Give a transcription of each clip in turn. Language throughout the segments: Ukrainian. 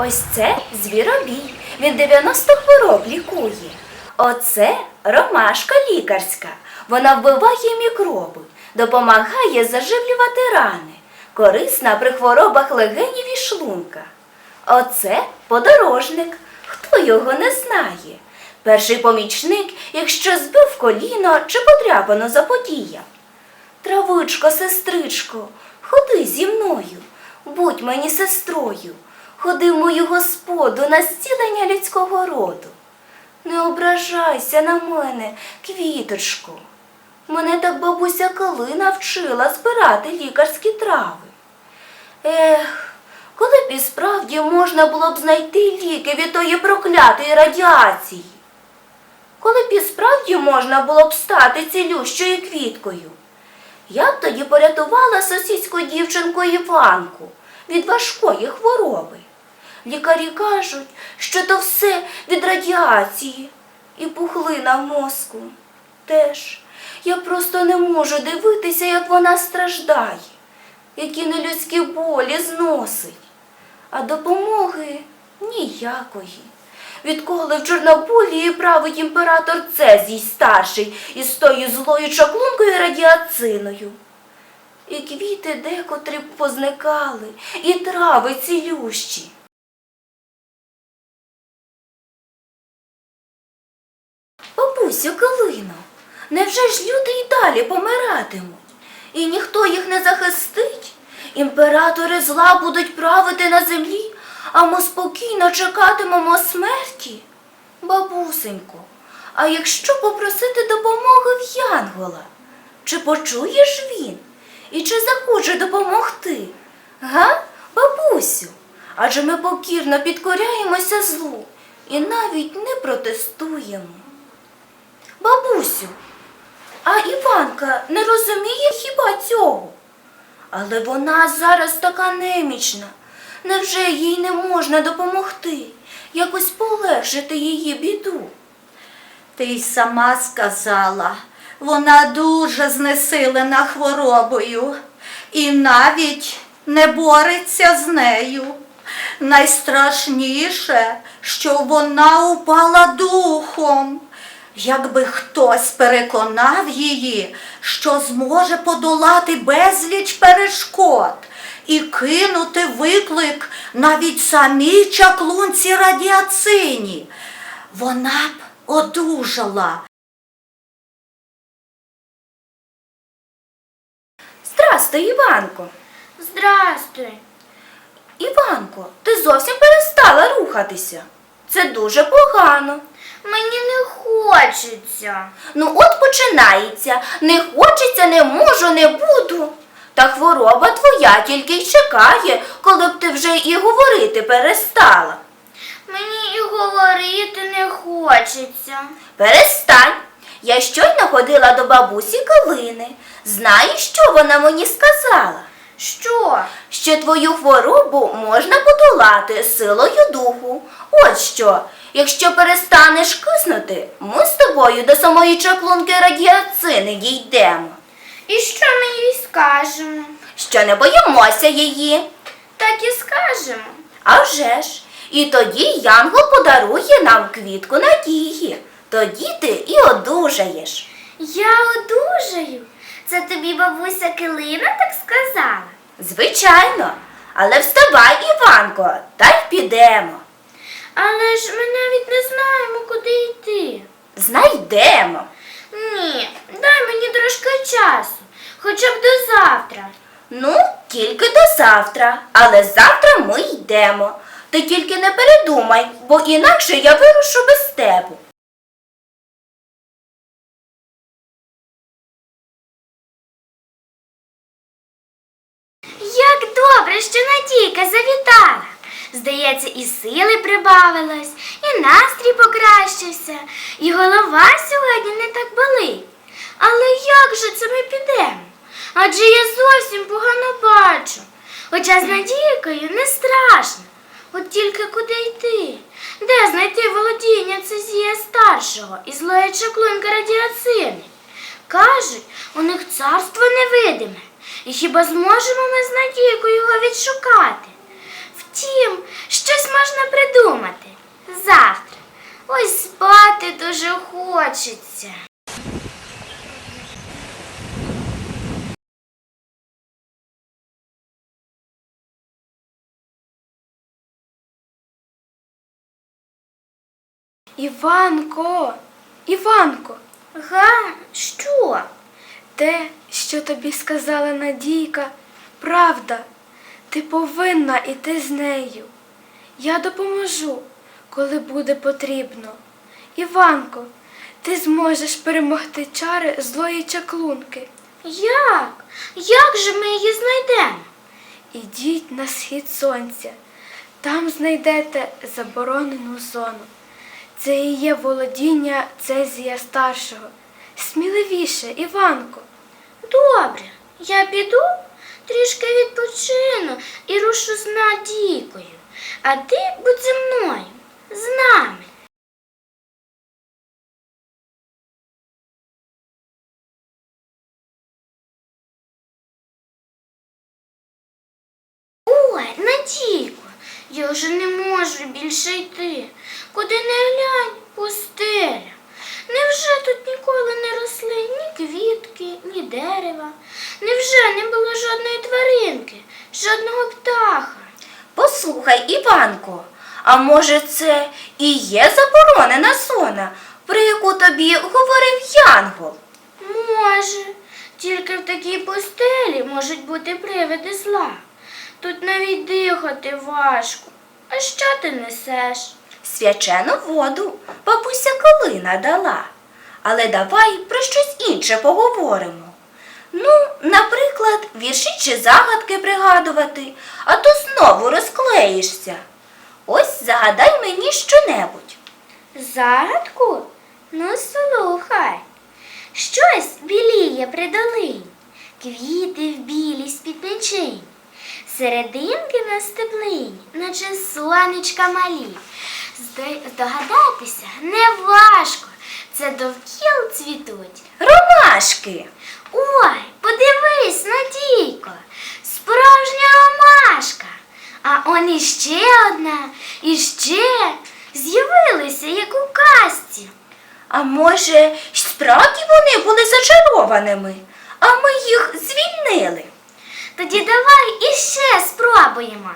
Ось це звіробій. Він 90 хвороб лікує. Оце ромашка лікарська. Вона вбиває мікроби, допомагає заживлювати рани, корисна при хворобах легенів і шлунка. Оце подорожник. Хто його не знає? Перший помічник, якщо збив коліно чи подряпано заподіяв. Травичко, сестричко, ходи зі мною, будь мені сестрою, ходи в мою господу на зцілення людського роду. Не ображайся на мене, квіточко. Мене так бабуся Калина вчила збирати лікарські трави. Ех, коли б і справді можна було б знайти ліки від тої проклятої радіації. Коли б і справді можна було б стати цілющою квіткою. Я б тоді порятувала сусідську дівчинку Іванку від важкої хвороби. Лікарі кажуть, що то все від радіації і пухлина в мозку. Теж я просто не можу дивитися, як вона страждає, які нелюдські болі зносить, а допомоги ніякої. Відколи в Чорнобулії править імператор Цезій старший із тою злою чаклункою радіациною. І квіти декотрі позникали, і трави цілющі. Бабусю Калино, невже ж люди й далі помиратимуть? І ніхто їх не захистить? Імператори зла будуть правити на землі, а ми спокійно чекатимемо смерті? Бабусенько, а якщо попросити допомоги в Янгола, чи почуєш він? І чи захоче допомогти? Га, бабусю? Адже ми покірно підкоряємося злу і навіть не протестуємо. Бабусю, а Іванка не розуміє хіба цього? Але вона зараз така немічна. Невже їй не можна допомогти, якось полегшити її біду? Ти й сама сказала, вона дуже знесилена хворобою і навіть не бореться з нею. Найстрашніше, що вона упала духом. Якби хтось переконав її, що зможе подолати безліч перешкод і кинути виклик навіть самій чаклунці радіацині, вона б одужала. Здрастуй, Іванко. Здрастуй. Іванко, ти зовсім перестала рухатися. Це дуже погано. Мені не хочеться. Ну от починається. Не хочеться, не можу, не буду. Та хвороба твоя тільки й чекає, коли б ти вже і говорити перестала. Мені і говорити не хочеться. Перестань. Я щойно ходила до бабусі Калини. Знаєш, що вона мені сказала? Що? Що твою хворобу можна подолати силою духу. От що, якщо перестанеш киснути, ми з тобою до самої чаклунки радіацини дійдемо. І що ми їй скажемо? Що не боїмося її. Так і скажемо. А вже ж. І тоді Янгол подарує нам квітку надії. Тоді ти і одужаєш. Я одужаю. Це тобі бабуся Килина так сказала. Звичайно. Але вставай, Іванко, та й підемо. Але ж ми навіть не знаємо, куди йти. Знайдемо. Ні, дай мені трошки часу, хоча б до завтра. Ну, тільки до завтра. Але завтра ми йдемо. Ти тільки не передумай, бо інакше я вирушу без тебе. Добре, що Надійка завітала. Здається, і сили прибавилось, і настрій покращився, і голова сьогодні не так болить. Але як же це ми підемо? Адже я зовсім погано бачу. Хоча з Надійкою не страшно. От тільки куди йти? Де знайти володіння Цезія старшого і злої чаклунка радіацини? Кажуть, у них царство невидиме. І хіба зможемо ми з надійкою його відшукати? Втім, щось можна придумати. Завтра. Ось спати дуже хочеться. Іванко, Іванко, га, що? Те, що тобі сказала Надійка, правда. Ти повинна іти з нею. Я допоможу, коли буде потрібно. Іванко, ти зможеш перемогти чари злої чаклунки. Як? Як же ми її знайдемо? Ідіть на схід сонця. Там знайдете заборонену зону. Це і є володіння Цезія старшого. Сміливіше, Іванко. Добре, я піду, трішки відпочину і рушу з Надійкою. А ти будь зі мною, з нами. Ой, Надійко, я вже не можу більше йти. Куди не глянь, пустеля. Невже тут ніколи не росли ні квітки, ні дерева? Невже не було жодної тваринки, жодного птаха? Послухай, Іванко, а може це і є заборонена зона, про яку тобі говорив Янгол? Може, тільки в такій пустелі можуть бути привиди зла. Тут навіть дихати важко. А що ти несеш? Свячену воду бабуся Калина дала. Але давай про щось інше поговоримо. Ну, наприклад, вірші чи загадки пригадувати, а то знову розклеїшся. Ось загадай мені щонебудь. Загадку? Ну, слухай. Щось біліє при долині, квіти в білій спідничині, серединки на стеблині, наче сонечка малі. Здогадатися не важко, це довкіл цвітуть. Ромашки. Ой, подивись, Надійко, справжня ромашка. А он іще одна, іще з'явилися, як у казці. А може, справді вони були зачарованими, а ми їх звільнили. Тоді давай іще спробуємо.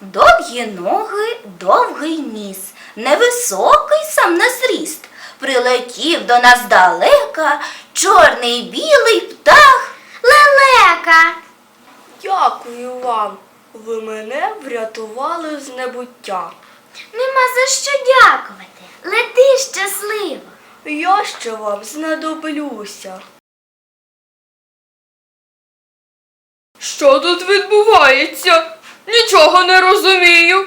Довгі ноги, довгий ніс, невисокий сам на зріст. Прилетів до нас далека чорний білий птах. Лелека. Дякую вам. Ви мене врятували з небуття. Нема за що дякувати. Лети щасливо. Я ще вам знадоблюся. Що тут відбувається? Нічого не розумію.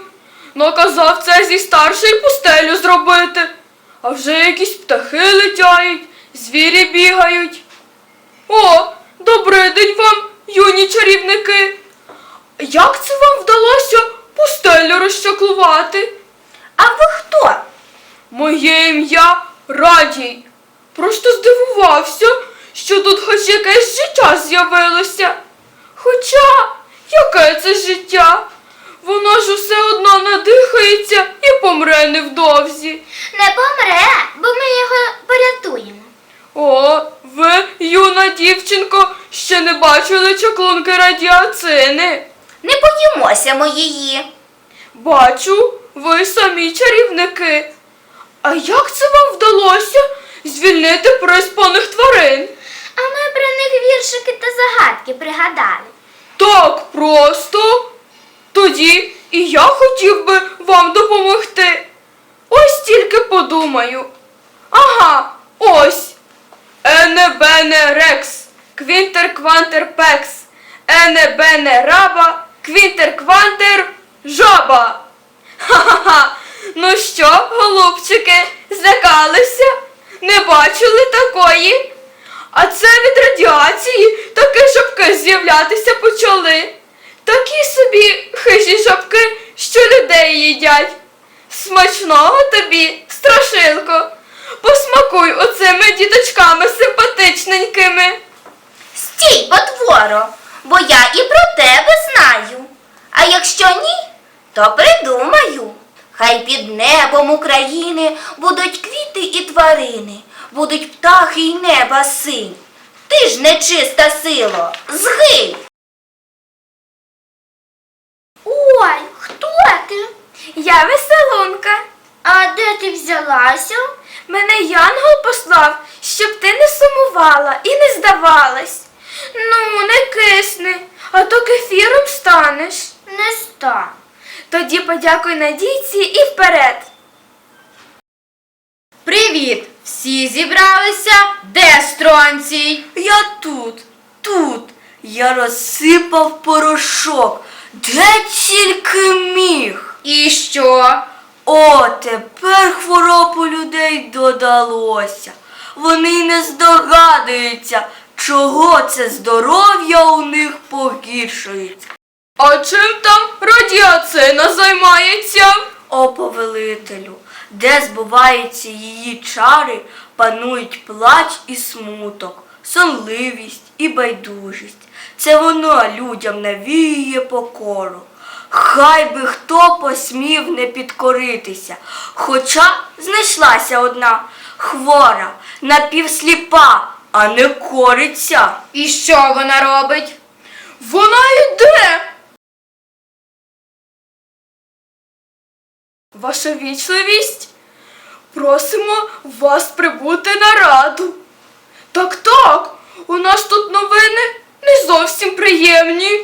Наказав це зі старший пустелю зробити. А вже якісь птахи летяють, звірі бігають. О, добрий день вам, юні чарівники. Як це вам вдалося пустелю розчаклувати? А ви хто? Моє ім'я Радій. Просто здивувався, що тут хоч якесь життя з'явилося. Хоча, яке це життя? Воно ж усе одно надихається і помре невдовзі. Не помре, бо ми його порятуємо. О, ви, юна дівчинко, ще не бачили чаклунки радіацини. Не боїмося ми її. Бачу, ви самі чарівники. А як це вам вдалося звільнити приспаних тварин? А ми про них віршики та загадки пригадали. Так просто. Тоді і я хотів би вам допомогти. Ось тільки подумаю. Ага, ось. Ене бене рекс, квінтер квантер пекс, ене бене раба, квінтер квантер жаба. Ха-ха-ха. Ну що, голубчики, злякалися? Не бачили такої? А це від радіації такі жабки з'являтися почали. Такі собі хижі жабки, що людей їдять. Смачного тобі, страшилко. Посмакуй оцими діточками симпатичненькими. Стій, потворо, бо я і про тебе знаю. А якщо ні, то придумаю. Хай під небом України будуть квіти і тварини, будуть птахи й неба синь. Ти ж нечиста сило, згинь! Ой, хто ти? Я веселунка. А де ти взялася? Мене Янгол послав, щоб ти не сумувала і не здавалась. Ну, не кисни, а то кефіром станеш. Не ста. Тоді подякуй Надійці і вперед. Привіт! Всі зібралися? Де стронцій? Я тут, тут. Я розсипав порошок, де тільки міг. І що? О, тепер хвороб у людей додалося. Вони й не здогадуються, чого це здоров'я у них погіршується. А чим там радіацина займається? О, повелителю, де збуваються її чари, панують плач і смуток, сонливість і байдужість. Це вона людям навіює покору. Хай би хто посмів не підкоритися, хоча знайшлася одна хвора, напівсліпа, а не кориться. І що вона робить? Вона йде. Ваша вічливість, просимо вас прибути на раду. Так, так, у нас тут новини не зовсім приємні.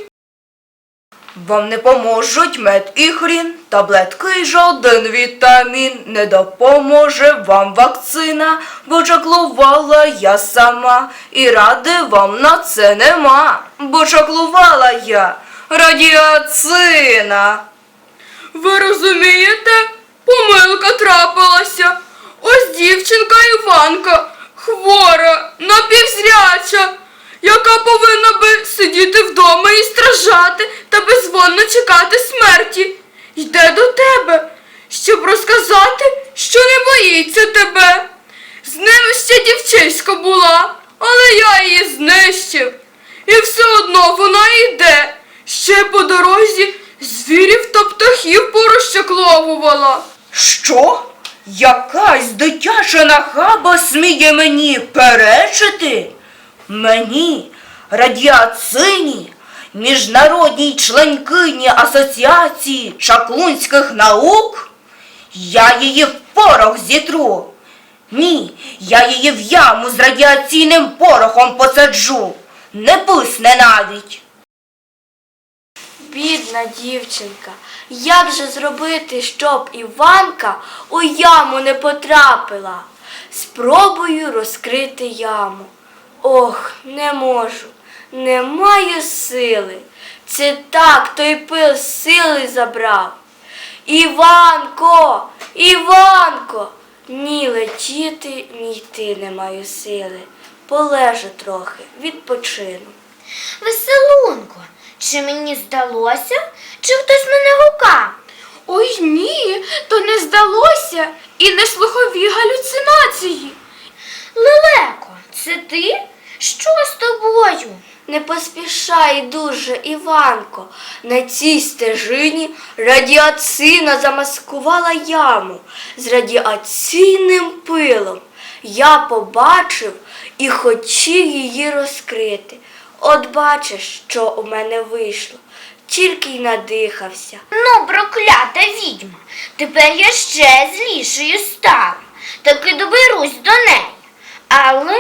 Вам не поможуть мед і хрін, таблетки і жоден вітамін. Не допоможе вам вакцина, бо чаклувала я сама, і ради вам на це нема, бо чаклувала я радіацина. Ви розумієте? Помилка трапилася. Ось дівчинка Іванка, хвора, напівзряча, яка повинна би сидіти вдома і страждати та безвонно чекати смерті. Йде до тебе, щоб розказати, що не боїться тебе. З ними ще дівчиська була, але я її знищив. І все одно вона йде. Ще по дорозі звірів та птахів порозчакловувала. Що? Якась дитяча нахаба сміє мені перечити? Мені, радіацині, міжнародній членкині Асоціації чаклунських наук? Я її в порох зітру. Ні, я її в яму з радіаційним порохом посаджу. Не пусне навіть. Бідна дівчинка, як же зробити, щоб Іванка у яму не потрапила? Спробую розкрити яму. Ох, не можу, не маю сили. Це так той пил сили забрав. Іванко, Іванко, ні летіти, ні йти не маю сили. Полежу трохи, відпочину. Веселунко, чи мені здалося, чи хтось мене гукав? Ой ні, то не здалося і не слухові галюцинації. Лелеко, це ти? Що з тобою? Не поспішай дуже, Іванко. На цій стежині радіацина замаскувала яму з радіаційним пилом. Я побачив і хотів її розкрити. От бачиш, що у мене вийшло. Тільки й надихався. Ну, проклята відьма, тепер я ще злішою стала, таки доберусь до неї. Але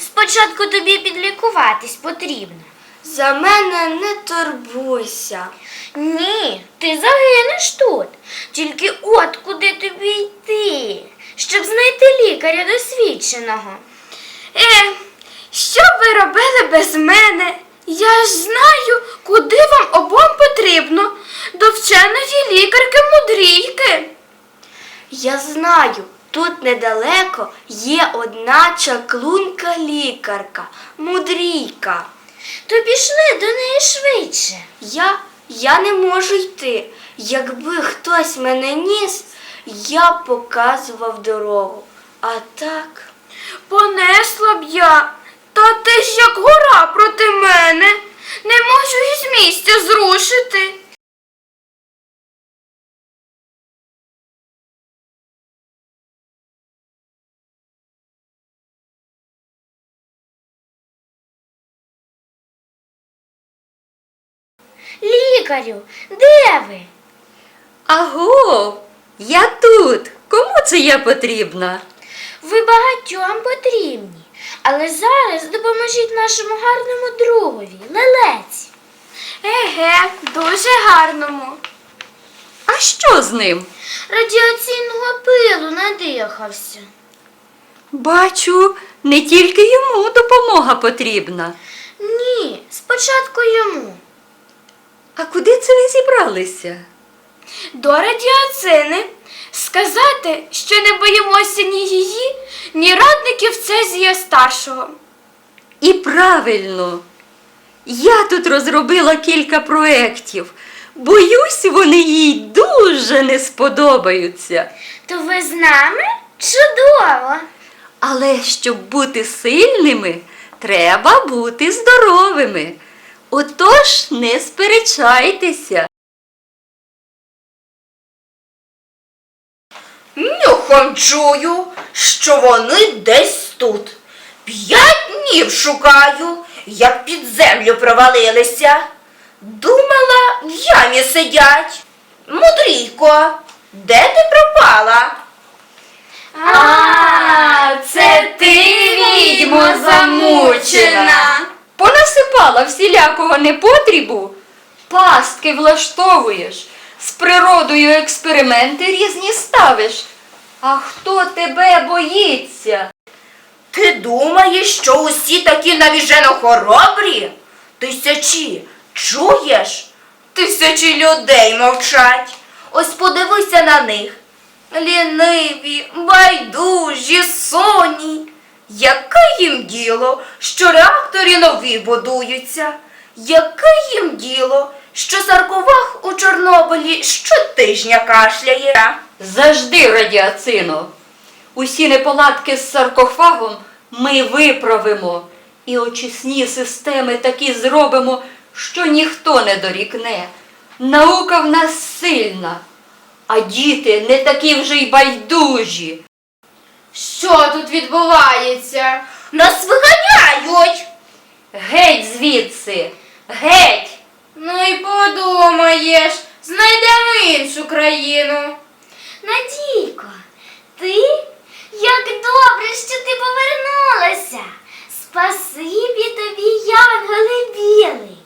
спочатку тобі підлікуватись потрібно. За мене не турбуйся. Ні, ти загинеш тут. Тільки от куди тобі йти, щоб знайти лікаря досвідченого. Е, що б ви робили без мене? Я ж знаю, куди вам обом потрібно. До вченої лікарки мудрійки. Я знаю, тут недалеко є одна чаклунка лікарка, мудрійка. То пішли до неї швидше. Я, я не можу йти. Якби хтось мене ніс, я б показував дорогу. А так. Понесла б я. Та ти ж як гора проти мене. Не можу із місця зрушити. Лікарю, де ви? Аго, я тут. Кому це я потрібна? Ви багатьом потрібні. Але зараз допоможіть нашому гарному другові, лелеці. Еге, дуже гарному. А що з ним? Радіаційного пилу надихався. Бачу, не тільки йому допомога потрібна. Ні, спочатку йому. А куди це ви зібралися? До радіацини. Сказати, що не боїмося ні її, ні радників Цезія старшого. І правильно. Я тут розробила кілька проєктів. Боюсь, вони їй дуже не сподобаються. То ви з нами? Чудово! Але щоб бути сильними, треба бути здоровими. Отож, не сперечайтеся. Нюхом чую, що вони десь тут. П'ять днів шукаю, як під землю провалилися. Думала, в ямі сидять. Мудрійко, де ти пропала? А, це ти, відьмо замучена. Понасипала всілякого непотрібу, пастки влаштовуєш, з природою експерименти різні ставиш. А хто тебе боїться? Ти думаєш, що усі такі навіжено хоробрі? Тисячі, чуєш? Тисячі людей мовчать. Ось подивися на них. Ліниві, байдужі, соні. Яке їм діло, що реактори нові будуються? Яке їм діло, що сарковаг у Чорнобилі щотижня кашляє? Завжди радіацино. Усі неполадки з саркофагом ми виправимо і очисні системи такі зробимо, що ніхто не дорікне. Наука в нас сильна, а діти не такі вже й байдужі. Що тут відбувається? Нас виганяють. Геть звідси, геть! Ну і подумаєш, знайдемо іншу країну. Надійко, ти? Як добре, що ти повернулася. Спасибі тобі, янголи білий.